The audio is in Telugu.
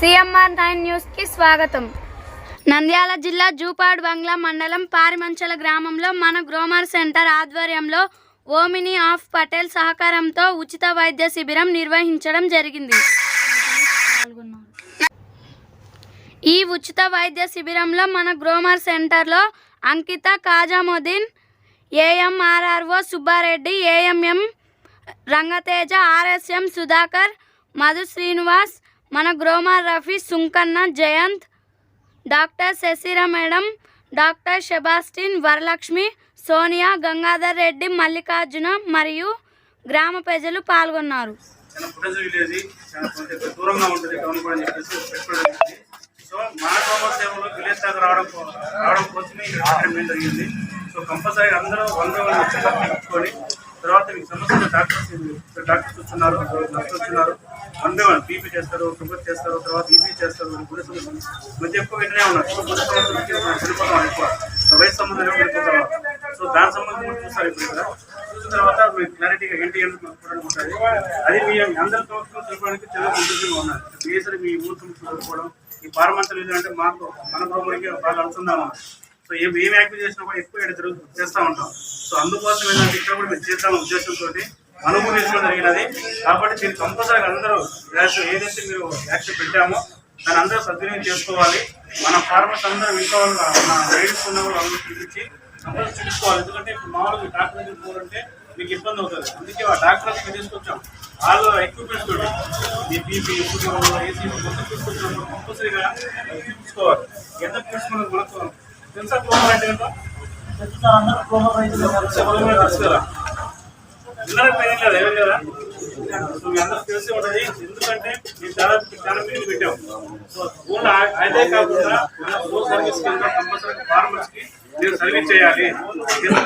సిఎంఆర్ నైన్ న్యూస్కి స్వాగతం. నంద్యాల జిల్లా జూపాడు బంగ్లా మండలం పారిమంచల గ్రామంలో మన గ్రోమర్ సెంటర్ ఆధ్వర్యంలో ఓమిని ఆఫ్ పటేల్ సహకారంతో ఉచిత వైద్య శిబిరం నిర్వహించడం జరిగింది. ఈ ఉచిత వైద్య శిబిరంలో మన గ్రోమర్ సెంటర్లో Ankita Kajamuddin A M R R O Subbareddy A M M Rangateja R S M Sudhakar Madhu Srinivas మన Gromor Rafi Sunkanna Jayant doctor Shishira madam doctor Sebastian Varalakshmi Sonia Gangadhar Reddy Mallikarjuna మరియు గ్రామ ప్రజలు పాల్గొన్నారు. సో మన గ్రామ సేవలు విలేజ్ దాకా రావడం రావడం కోసమే ఇక్కడ పెట్టడం జరిగింది. సో కంపల్సరీ అందరూ వంద బై వచ్చి పెట్టుకొని తర్వాత మీకు సమస్యలు డాక్టర్స్ డాక్టర్స్ వస్తున్నారు నర్సులు వస్తున్నారు. అందరూ బీపీ చేస్తారు షుగర్ చేస్తారు తర్వాత ఈసీ చేస్తారు గుడి సమస్యలు మధ్య ఎక్కువ వెంటనే ఉన్నారు. సో గుడి సమస్యలు వచ్చి ఎక్కువ. వయసు సంబంధం వెళ్ళిపోతాం సో దాని సంబంధం కూడా చూస్తారు ఇప్పుడు ఇక్కడ. చూసిన తర్వాత మీకు క్లారిటీగా ఏంటి అని ఉంటుంది అది మీ అందరి సంవత్సరం తెలుపడానికి చాలా సంతోషంగా ఉన్నారు. బీఎస్ఎల్ మీ ఊరు సంస్థలు చదువుకోవడం ఈ పారమంతలు ఏంటంటే మాకు మన ప్రోగ్రామ్కి బాగా అనుకుందాం సో ఏం ఏం యాక్టివ్ చేసినా కూడా ఎక్కువ ఇక్కడ తిరుగు చేస్తూ ఉంటాం. సో అందుకోసం ఏంటంటే ఇక్కడ కూడా మీరు చేద్దాం ఉద్దేశంతో మన జరిగినది. కాబట్టి మీరు కంపల్సరీ అందరూ యాక్షన్ ఏదైతే మీరు యాక్షన్ పెట్టామో దాని అందరూ సద్వినియోగం చేసుకోవాలి. మన ఫార్మర్స్ అందరూ ఇంకా వాళ్ళ మన రైడ్స్ ఉన్న వాళ్ళు అందరూ చూపించి అందరూ చూపించుకోవాలి ఎందుకంటే ఇప్పుడు మామూలుగా డాక్టర్ దగ్గర పోవాలంటే మీకు ఇబ్బంది అవుతుంది. అందుకే ఆ డాక్టర్ దగ్గర తీసుకొచ్చాం. వాళ్ళు ఎక్విప్మెంట్స్ తోటి ఈ బీపీ ఏసీ మొత్తం తీసుకొచ్చినప్పుడు కంపల్సరీగా చూపించుకోవాలి ఎంత తీసుకున్నది మనకు తెలుసా? పోవాలంటే కదా అందరికి తెలిసి ఉంటది ఎందుకంటే మేము చాలా చాలా మీటింగ్ పెట్టాం సో ఓన్లీ అదే కాకుండా సర్వీస్ కింద కంపల్సరీ ఫార్మర్స్కి మీరు సర్వీస్ చేయాలి.